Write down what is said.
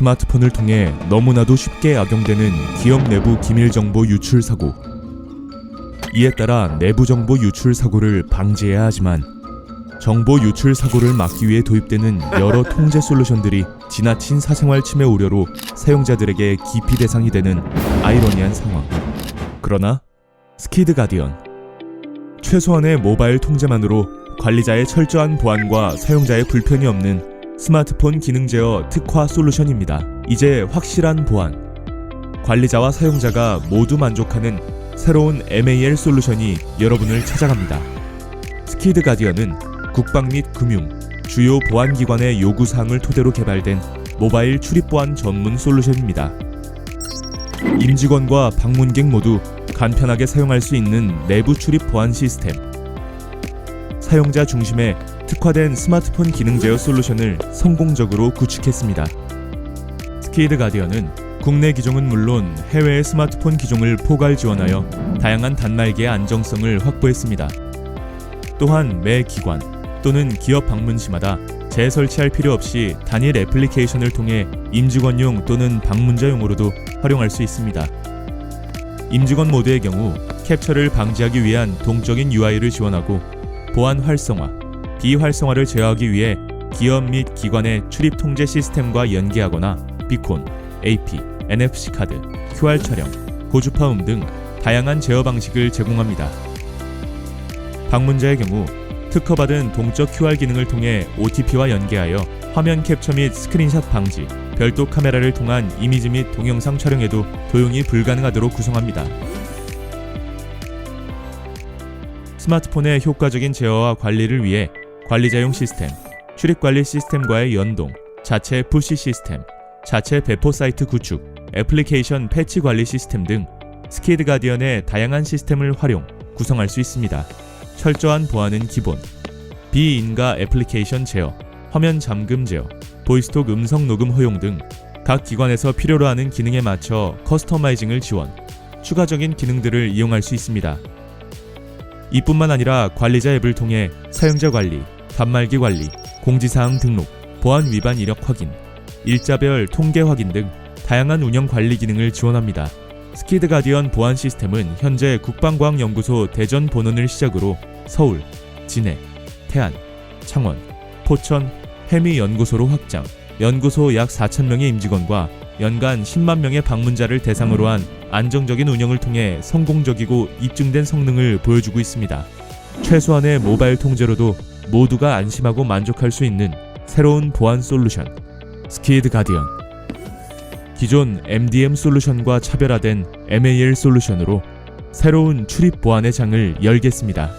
스마트폰을 통해 너무나도 쉽게 악용되는 기업 내부 기밀 정보 유출 사고. 이에 따라 내부 정보 유출 사고를 방지해야 하지만 정보 유출 사고를 막기 위해 도입되는 여러 통제 솔루션들이 지나친 사생활 침해 우려로 사용자들에게 기피 대상이 되는 아이러니한 상황. 그러나 스키드 가디언 최소한의 모바일 통제만으로 관리자의 철저한 보안과 사용자의 불편이 없는 스마트폰 기능 제어 특화 솔루션입니다. 이제 확실한 보안, 관리자와 사용자가 모두 만족하는 새로운 MAL 솔루션이 여러분을 찾아갑니다. 스키드 가디언은 국방 및 금융, 주요 보안 기관의 요구 사항을 토대로 개발된 모바일 출입 보안 전문 솔루션입니다. 임직원과 방문객 모두 간편하게 사용할 수 있는 내부 출입 보안 시스템. 사용자 중심의 특화된 스마트폰 기능 제어 솔루션을 성공적으로 구축했습니다. 스키드 가디언은 국내 기종은 물론 해외의 스마트폰 기종을 포괄 지원하여 다양한 단말기의 안정성을 확보했습니다. 또한 매 기관 또는 기업 방문 시마다 재설치할 필요 없이 단일 애플리케이션을 통해 임직원용 또는 방문자용으로도 활용할 수 있습니다. 임직원 모드의 경우 캡처를 방지하기 위한 동적인 UI를 지원하고 보안 활성화, 비활성화를 제어하기 위해 기업 및 기관의 출입 통제 시스템과 연계하거나 비콘, AP, NFC 카드, QR 촬영, 고주파음 등 다양한 제어 방식을 제공합니다. 방문자의 경우 특허받은 동적 QR 기능을 통해 OTP와 연계하여 화면 캡처 및 스크린샷 방지, 별도 카메라를 통한 이미지 및 동영상 촬영에도 도용이 불가능하도록 구성합니다. 스마트폰의 효과적인 제어와 관리를 위해 관리자용 시스템, 출입 관리 시스템과의 연동, 자체 푸시 시스템, 자체 배포 사이트 구축, 애플리케이션 패치 관리 시스템 등 스키드 가디언의 다양한 시스템을 활용, 구성할 수 있습니다. 철저한 보안은 기본. 비인가 애플리케이션 제어, 화면 잠금 제어, 보이스톡 음성 녹음 허용 등 각 기관에서 필요로 하는 기능에 맞춰 커스터마이징을 지원, 추가적인 기능들을 이용할 수 있습니다. 이뿐만 아니라 관리자 앱을 통해 사용자 관리, 단말기 관리, 공지사항 등록, 보안 위반 이력 확인, 일자별 통계 확인 등 다양한 운영 관리 기능을 지원합니다. 스키드 가디언 보안 시스템은 현재 국방과학연구소 대전 본원을 시작으로 서울, 진해, 태안, 창원, 포천, 해미 연구소로 확장. 연구소 약 4천 명의 임직원과 연간 10만 명의 방문자를 대상으로 한 안정적인 운영을 통해 성공적이고 입증된 성능을 보여주고 있습니다. 최소한의 모바일 통제로도 모두가 안심하고 만족할 수 있는 새로운 보안 솔루션 스키드 가디언 기존 MDM 솔루션과 차별화된 MAL 솔루션으로 새로운 출입 보안의 장을 열겠습니다.